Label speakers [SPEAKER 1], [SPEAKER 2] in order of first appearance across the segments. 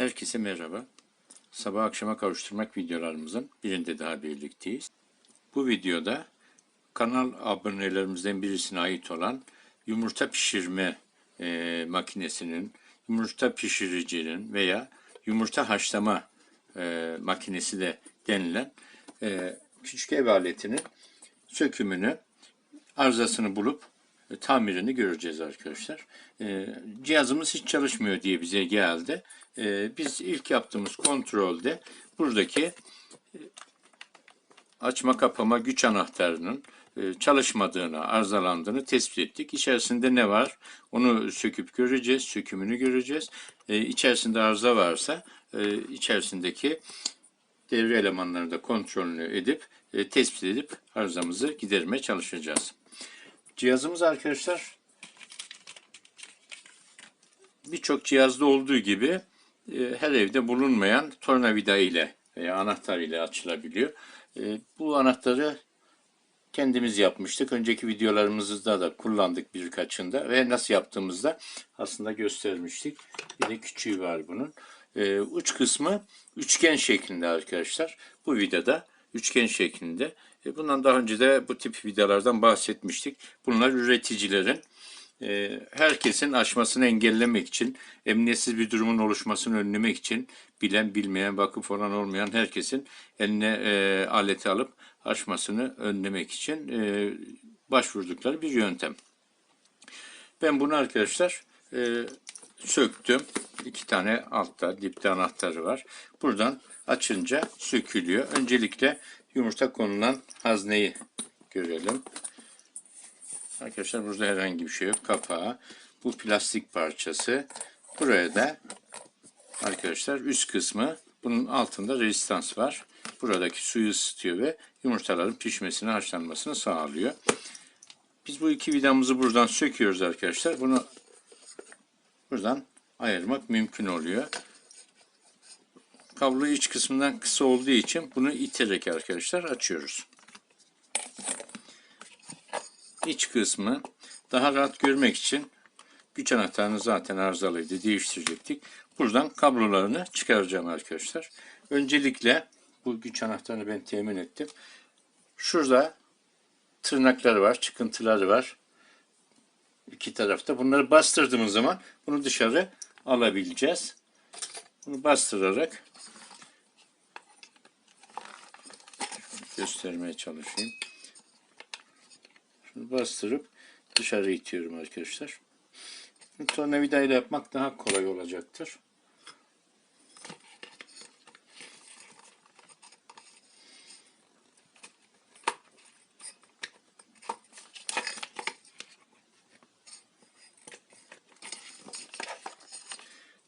[SPEAKER 1] Herkese merhaba. Sabah akşama kavuşturmak videolarımızın birinde daha birlikteyiz. Bu videoda kanal abonelerimizden birisine ait olan yumurta pişirme e, makinesinin, yumurta pişiricinin veya yumurta haşlama e, makinesi de denilen e, küçük ev aletinin sökümünü, arızasını bulup tamirini göreceğiz arkadaşlar. E, cihazımız hiç çalışmıyor diye bize geldi. E, biz ilk yaptığımız kontrolde buradaki e, açma kapama güç anahtarının e, çalışmadığını, arızalandığını tespit ettik. İçerisinde ne var? Onu söküp göreceğiz, sökümünü göreceğiz. E, içerisinde arıza varsa e, içerisindeki devre elemanlarını da kontrolünü edip e, tespit edip arızamızı gidermeye çalışacağız. Cihazımız arkadaşlar birçok cihazda olduğu gibi e, her evde bulunmayan tornavida ile veya anahtar ile açılabiliyor. E, bu anahtarı kendimiz yapmıştık. Önceki videolarımızda da kullandık birkaçında ve nasıl yaptığımızda aslında göstermiştik. Bir de küçüğü var bunun. E, uç kısmı üçgen şeklinde arkadaşlar. Bu videoda üçgen şeklinde. E, bundan daha önce de bu tip videolardan bahsetmiştik. Bunlar üreticilerin e, herkesin aşmasını engellemek için, emniyetsiz bir durumun oluşmasını önlemek için bilen, bilmeyen, vakıf olan olmayan herkesin eline e, aleti alıp aşmasını önlemek için e, başvurdukları bir yöntem. Ben bunu arkadaşlar söktüm. İki tane altta, dipte anahtarı var. Buradan açınca sökülüyor. Öncelikle yumurta konulan hazneyi görelim. Arkadaşlar burada herhangi bir şey yok. Kapağı. Bu plastik parçası. Buraya da arkadaşlar üst kısmı bunun altında rezistans var. Buradaki suyu ısıtıyor ve yumurtaların pişmesini, haşlanmasını sağlıyor. Biz bu iki vidamızı buradan söküyoruz arkadaşlar. Bunu buradan ayırmak mümkün oluyor. Kablo iç kısmından kısa olduğu için bunu iterek arkadaşlar açıyoruz. İç kısmı daha rahat görmek için güç anahtarını zaten arızalıydı. Değiştirecektik. Buradan kablolarını çıkaracağım arkadaşlar. Öncelikle bu güç anahtarını ben temin ettim. Şurada tırnakları var, çıkıntıları var. İki tarafta. Bunları bastırdığımız zaman bunu dışarı alabileceğiz. Bunu bastırarak göstermeye çalışayım. Şunu bastırıp dışarı itiyorum arkadaşlar. Tornavida ile yapmak daha kolay olacaktır.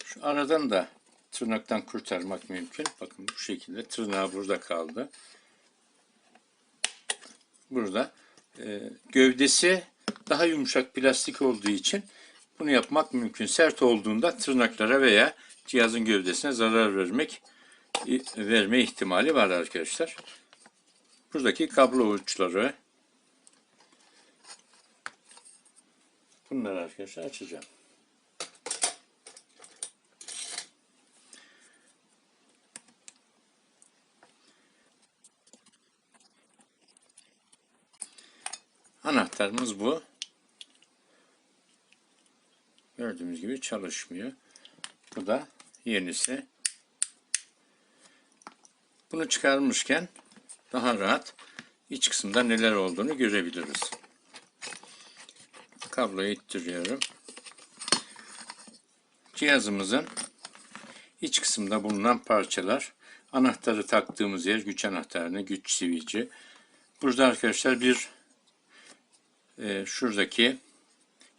[SPEAKER 1] Şu aradan da tırnaktan kurtarmak mümkün. Bakın bu şekilde tırnağı burada kaldı. Burada e, gövdesi daha yumuşak plastik olduğu için bunu yapmak mümkün. Sert olduğunda tırnaklara veya cihazın gövdesine zarar vermek verme ihtimali var arkadaşlar. Buradaki kablo uçları bunları arkadaşlar açacağım. Anahtarımız bu. Gördüğümüz gibi çalışmıyor. Bu da yenisi. Bunu çıkarmışken daha rahat iç kısımda neler olduğunu görebiliriz. Kabloyu ittiriyorum. Cihazımızın iç kısımda bulunan parçalar anahtarı taktığımız yer güç anahtarını, güç sivici. Burada arkadaşlar bir e, şuradaki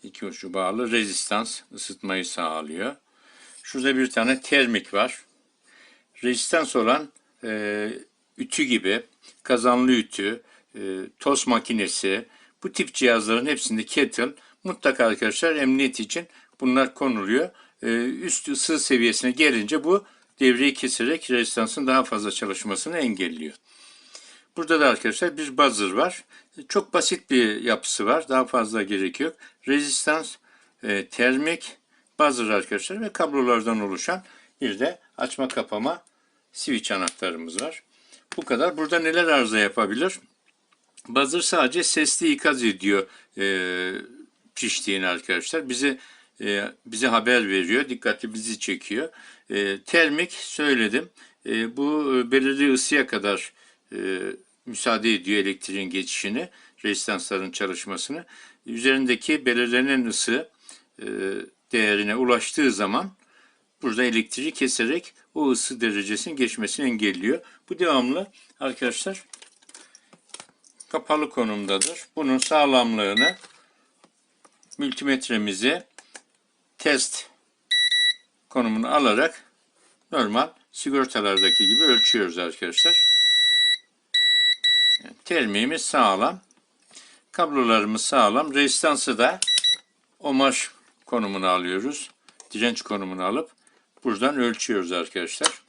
[SPEAKER 1] iki ucu bağlı rezistans ısıtmayı sağlıyor. Şurada bir tane termik var. Rezistans olan e, ütü gibi kazanlı ütü, e, toz makinesi, bu tip cihazların hepsinde kettle mutlaka arkadaşlar emniyet için bunlar konuluyor. E, üst ısı seviyesine gelince bu devreyi keserek rezistansın daha fazla çalışmasını engelliyor. Burada da arkadaşlar bir buzzer var. Çok basit bir yapısı var. Daha fazla gerek yok. Rezistans, e, termik, buzzer arkadaşlar ve kablolardan oluşan Bir de açma kapama switch anahtarımız var. Bu kadar. Burada neler arıza yapabilir? Buzzer sadece sesli ikaz ediyor e, piştiğini arkadaşlar. Bize e, bize haber veriyor. Dikkatli bizi çekiyor. E, termik söyledim. E, bu belirli ısıya kadar e, müsaade ediyor elektriğin geçişini, rezistansların çalışmasını. Üzerindeki belirlenen ısı e, değerine ulaştığı zaman burada elektriği keserek o ısı derecesinin geçmesini engelliyor. Bu devamlı arkadaşlar kapalı konumdadır. Bunun sağlamlığını multimetremize test konumunu alarak normal sigortalardaki gibi ölçüyoruz arkadaşlar. Yani termiğimiz sağlam. Kablolarımız sağlam. Rezistansı da omaj konumunu alıyoruz. Direnç konumunu alıp buradan ölçüyoruz arkadaşlar.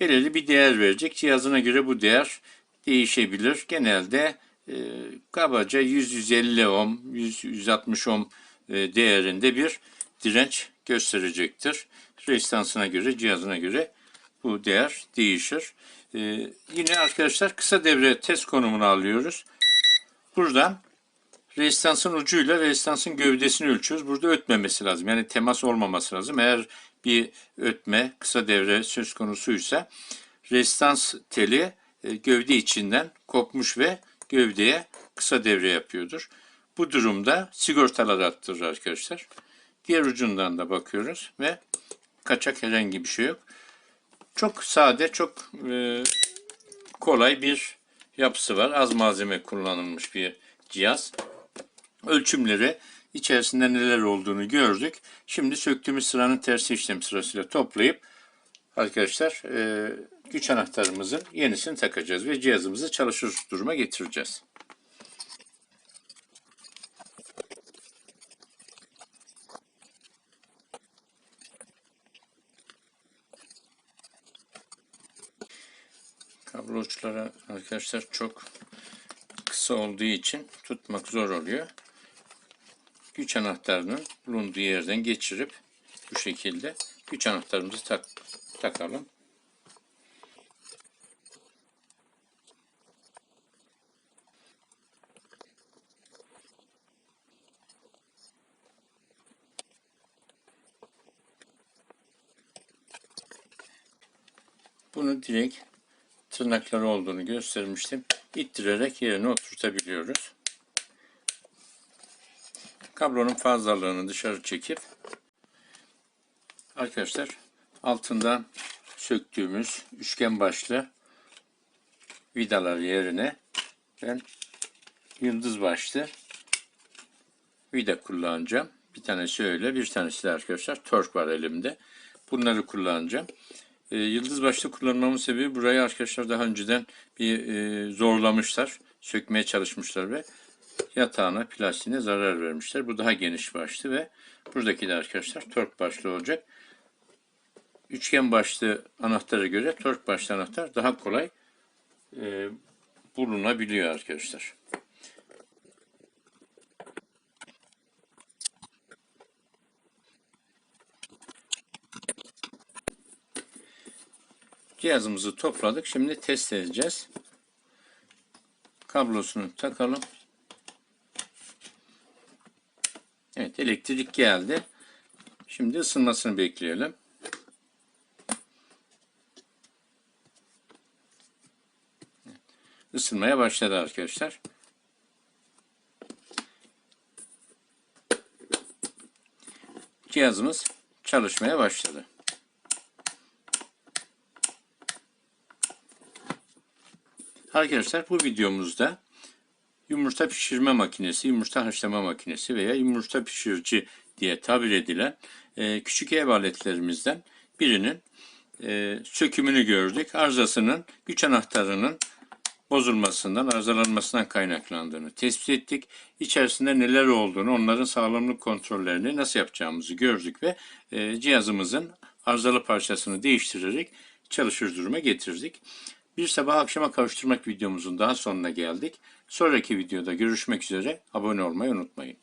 [SPEAKER 1] Belirli bir değer verecek. Cihazına göre bu değer değişebilir. Genelde e, kabaca 100-150 ohm, 100-160 ohm e, değerinde bir direnç gösterecektir. Rezistansına göre, cihazına göre bu değer değişir. E, yine arkadaşlar kısa devre test konumunu alıyoruz. Buradan rezistansın ucuyla rezistansın gövdesini ölçüyoruz. Burada ötmemesi lazım. Yani temas olmaması lazım. Eğer bir ötme, kısa devre söz konusuysa rezistans teli e, gövde içinden kopmuş ve gövdeye kısa devre yapıyordur. Bu durumda sigortalar attırır arkadaşlar. Diğer ucundan da bakıyoruz ve kaçak herhangi bir şey yok. Çok sade, çok e, kolay bir yapısı var. Az malzeme kullanılmış bir cihaz. Ölçümleri içerisinde neler olduğunu gördük. Şimdi söktüğümüz sıranın tersi işlem sırasıyla toplayıp arkadaşlar e, güç anahtarımızın yenisini takacağız ve cihazımızı çalışır duruma getireceğiz. Kablo uçları arkadaşlar çok kısa olduğu için tutmak zor oluyor. Güç anahtarının bulunduğu yerden geçirip bu şekilde güç anahtarımızı tak, takalım. Bunu direkt tırnakları olduğunu göstermiştim. İttirerek yerine oturtabiliyoruz. Kablonun fazlalığını dışarı çekip arkadaşlar altından söktüğümüz üçgen başlı vidalar yerine ben yıldız başlı vida kullanacağım. Bir tanesi öyle, bir tanesi de arkadaşlar tork var elimde. Bunları kullanacağım. E, yıldız başlı kullanmamın sebebi burayı arkadaşlar daha önceden bir e, zorlamışlar. Sökmeye çalışmışlar ve yatağına, plastiğine zarar vermişler. Bu daha geniş başlı ve buradaki de arkadaşlar tork başlı olacak. Üçgen başlı anahtara göre tork başlı anahtar daha kolay e, bulunabiliyor arkadaşlar. Cihazımızı topladık. Şimdi test edeceğiz. Kablosunu takalım. Evet elektrik geldi. Şimdi ısınmasını bekleyelim. Isınmaya başladı arkadaşlar. Cihazımız çalışmaya başladı. Arkadaşlar bu videomuzda yumurta pişirme makinesi, yumurta haşlama makinesi veya yumurta pişirici diye tabir edilen e, küçük ev aletlerimizden birinin e, sökümünü gördük. Arızasının güç anahtarının bozulmasından, arızalanmasından kaynaklandığını tespit ettik. İçerisinde neler olduğunu, onların sağlamlık kontrollerini nasıl yapacağımızı gördük ve e, cihazımızın arızalı parçasını değiştirerek çalışır duruma getirdik. Bir sabah akşama kavuşturmak videomuzun daha sonuna geldik. Sonraki videoda görüşmek üzere. Abone olmayı unutmayın.